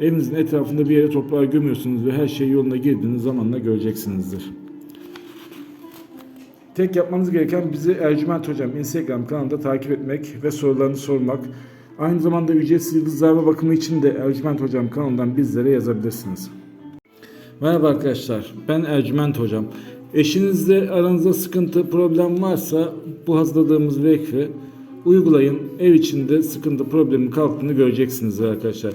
evinizin etrafında bir yere toprağa gömüyorsunuz ve her şey yoluna girdiğiniz zamanla göreceksinizdir. Tek yapmanız gereken bizi Ercüment Hocam Instagram kanalında takip etmek ve sorularını sormak. Aynı zamanda ücretsiz yıldızlarla bakımı için de Ercüment Hocam kanalından bizlere yazabilirsiniz. Merhaba arkadaşlar, ben Ercüment Hocam. Eşinizle aranızda sıkıntı, problem varsa bu hazırladığımız vekfi uygulayın. Ev içinde sıkıntı, problemin kalktığını göreceksiniz arkadaşlar.